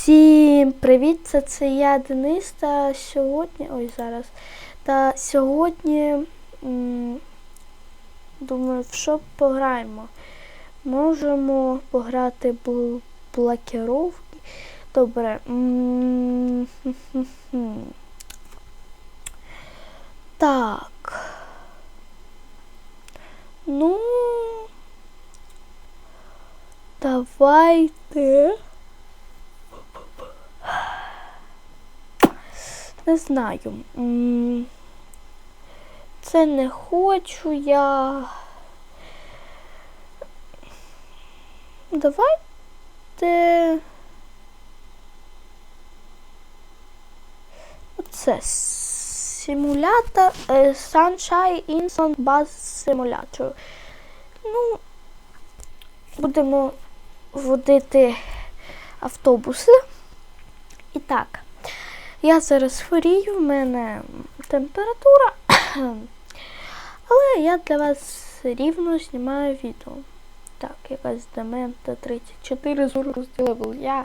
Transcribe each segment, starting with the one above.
Всім привіт! Це, це я Денис. Та сьогодні. Ой, зараз. Та сьогодні м, думаю, в що пограємо. Можемо пограти бл- блокировки. Добре. Так. Ну. Давайте. Не знаю. Це не хочу я. Давайте. Оце симулятор е, Sunshine Instant Bus Simulator. Ну, будемо водити автобуси. І так. Я зараз хворію, в мене температура, але я для вас рівно знімаю відео. Так, якась демента 34 з левел. Я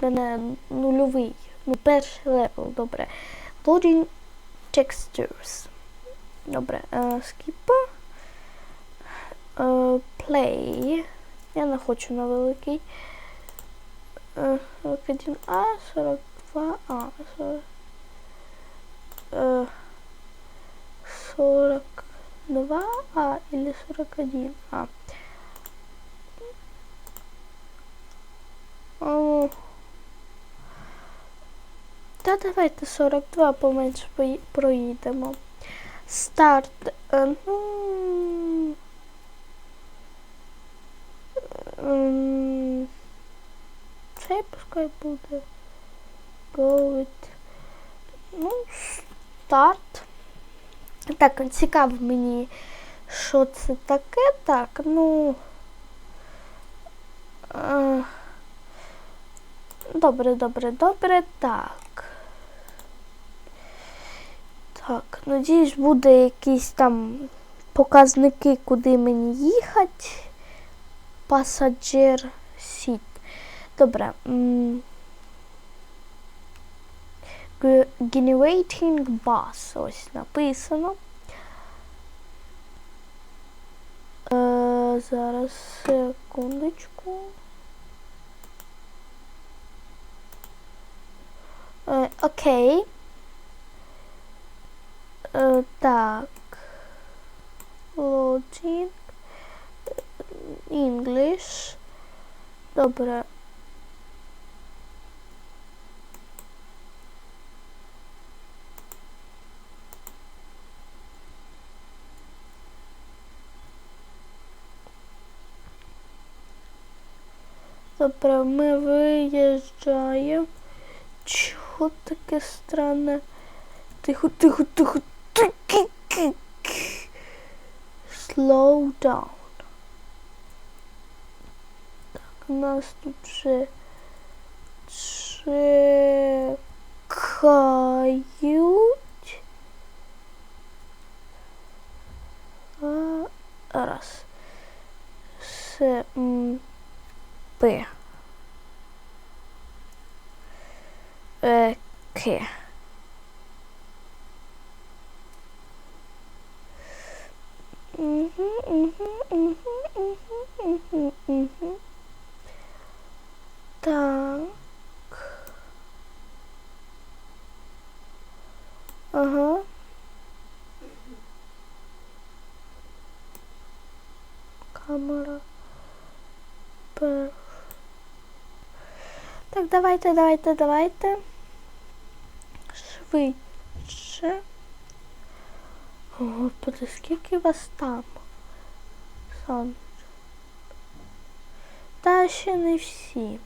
мене нульовий. Ну, перший левел, добре. Loading textures. Добре. Uh, skip. Uh, play. Я не хочу на великий. Uh, 41А, 40. 2А. 42А или 41А. О. Та давайте 42 поменше проїдемо. Старт. е, Ну, Цей пускай буде. Go with. Ну, старт. Так, цікаво мені, що це таке. Так, ну. е, Добре, добре, добре. Так. Так, надіюсь, буде якісь там показники, куди мені їхати. Пасаджир сіт. Добре. Generating bus. Ось написано. Е, зараз секундочку. Е, окей. Е, так. Loading. English. Добре. Добре, ми виїжджаємо. Чого таке странне? Тихо, тихо, тихо. Ки-ки-ки. Slow down. Так, у нас тут вже чекають. Раз. С, P A Q Uhum, uhum, uhum, uhum, uhum, uhum. Tank. Uhum. Câmara. Para. Так, давайте, давайте, давайте. Швидше. О, Господи, скільки вас там? Сан. Та ще не всі.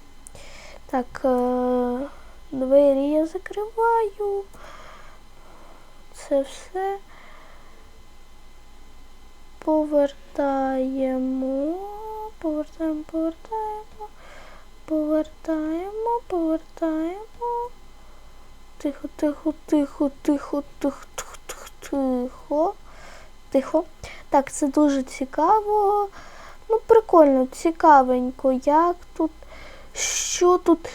Так, е, двері я закриваю. Це все. Повертаємо. Повертаємо, повертаємо. Повертаємо, повертаємо. Тихо, тихо, тихо, тихо, тихо, тихо, тихо, тихо. Так, це дуже цікаво. Ну, прикольно, цікавенько, як тут, що тут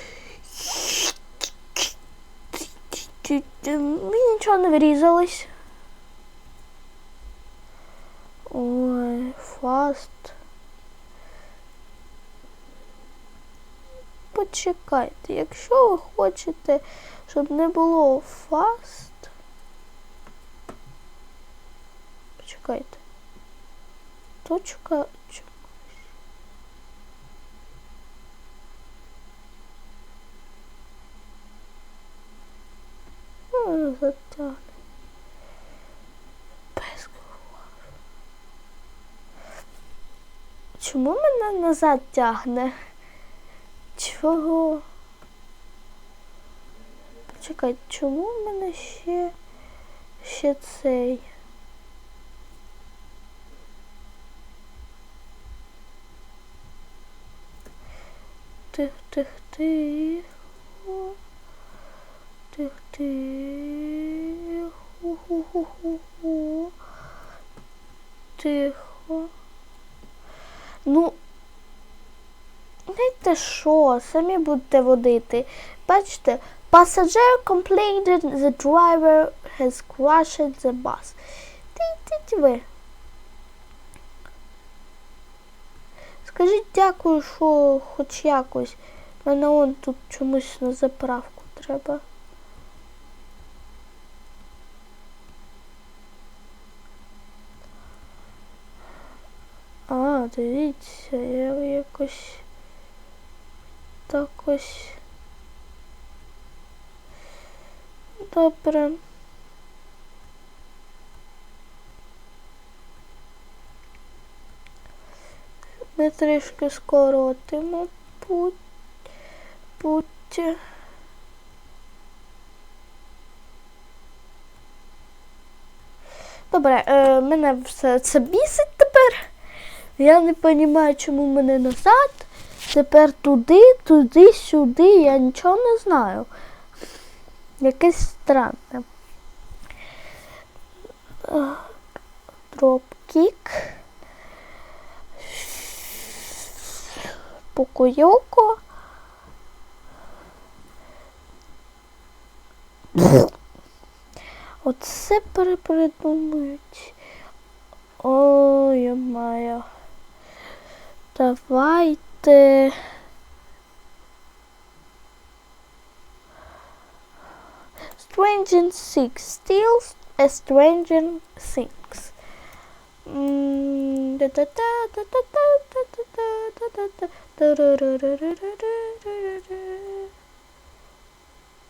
е, нічого не врізалось. Ой, фаст. Почекайте, якщо ви хочете, щоб не було фаст. Почекайте. Точка. затягне. Без. Чому мене назад тягне? Чого? Почекай, чому в мене ще, ще цей? Тих, тих, тихо. Тих, тихо. Ху-ху-ху-ху. Тихо. Ну, знаєте що, самі будете водити. Бачите, passenger complained the driver has crashed the bus. Ти ви. Скажіть дякую, що хоч якось. Мене он тут чомусь на заправку треба. А, дивіться, я якось так ось. Добре. Ми трішки скоротимо путь. путь. Добре, е, мене все це бісить тепер. Я не розумію, чому мене назад. Тепер туди, туди, сюди. Я нічого не знаю. Якесь странне. Дропкік. Покойоко. Оце перепридумують. Ой, я маю. ty... Strange Six steals a Strange Things. Mm, da, da, da, da, da, da, da,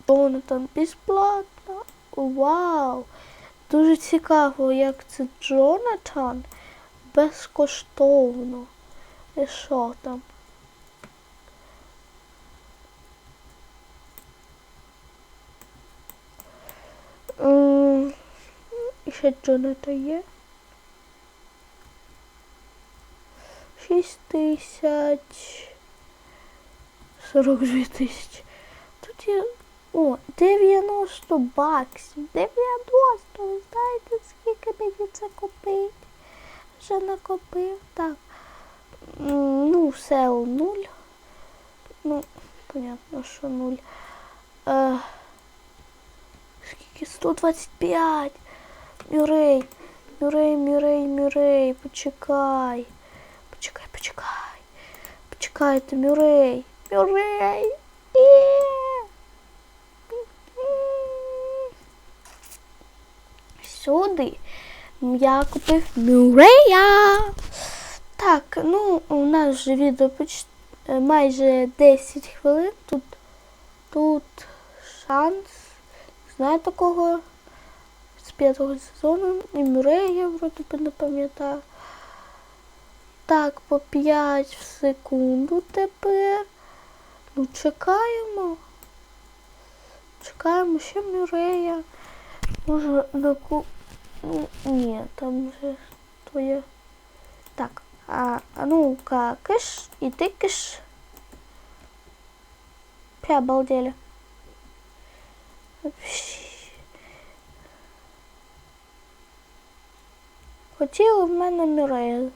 Воно там безплатно. Вау! Дуже цікаво, як це Джонатан безкоштовно. І що там? Джонатан є. Шість тисяч. Сорок дві тисячі. Тут є. О, 90 баксів. 90. Ви знаєте, скільки мені це купить? Вже накопив. Так. Ну, все нуль. Ну, понятно, що нуль. Е, скільки? 125. Мюрей. Мюрей, Мюрей, Мюрей, почекай. Почекай, почекай. Почекайте, Мюрей. Мюрей. Є. Сюди я купив Мюрея. Так, ну у нас вже відео поч... е, майже 10 хвилин. Тут тут шанс. Знаю такого п'ятого сезону. І Мюрея я вроді би не пам'ятаю. Так, по 5 в секунду тепер. Ну, чекаємо. Чекаємо ще Мюрея. Може на ку... Ну, ні, там вже твоє. Так, а, а ну-ка, киш, і ти киш. Пя обалдели. Вообще. Хотіли в мене Мюрея.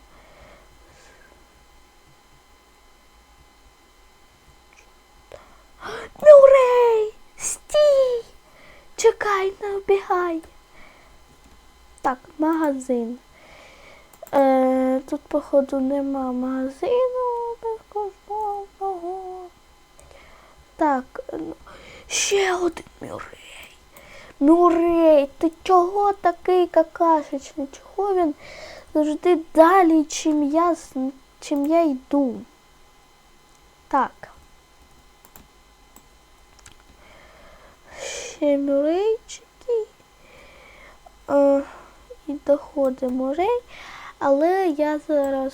Мюрей! Стій! Чекай! не обігай. Так, магазин. Е, тут, походу, нема магазину безкоштовного. Так, ну, ще один Мюррей. Мюррей, ти чого такий какашечний? Чого він завжди далі, чим я, чим я йду? Так. Ще мюрейчики. Е, і доходимо рей. Але я зараз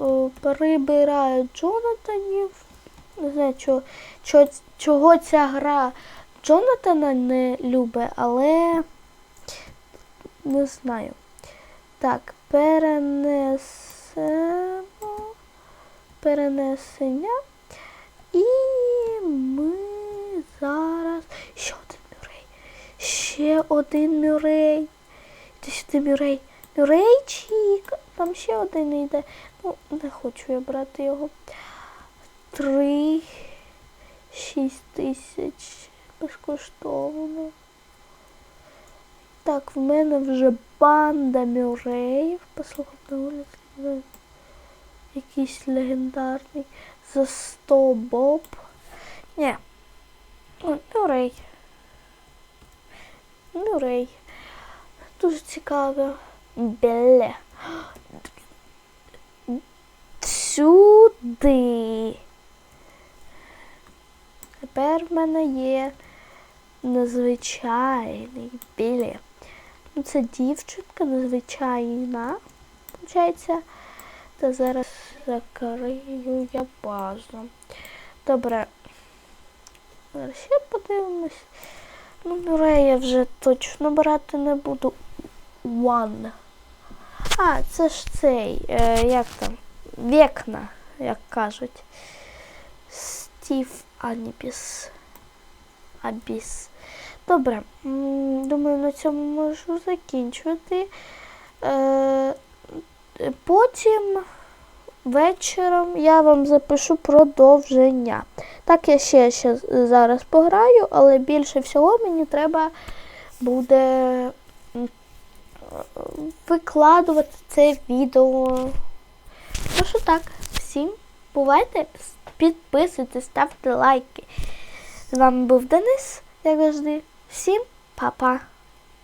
е, перебираю Джонатанів. Не знаю, чого, чого, чого ця гра Джонатана не любить, але не знаю. Так, перенесемо перенесення. І ми зараз. Ще один мюрей. Ще один мюрей. Сюди, мюрей. Мюрейчик. Там ще один йде. Ну, не хочу я брати його. Три. Шість тисяч. Безкоштовно. Так, в мене вже банда мюреїв. Послухайте на вулиці. Якийсь легендарний. За 100 боб. Ні. Мюрей. Мюрей. Дуже цікаво. Беле. Сюди. Тепер в мене є незвичайний біле. Ну, це дівчинка незвичайна. Получається. Та зараз закрию я базу. Добре. Зараз ще подивимось. Ну, Мюррея я вже точно брати не буду. One. А, це ж цей, е, як там? Векна, як кажуть. Стів Анібіс. Абіс. Добре. Думаю, на цьому можу закінчувати. Е, Потім вечором я вам запишу продовження. Так, я ще, ще зараз пограю, але більше всього мені треба буде викладувати це відео. Ну що так, всім бувайте, підписуйтесь, ставте лайки. З вами був Денис, як завжди. Всім па-па!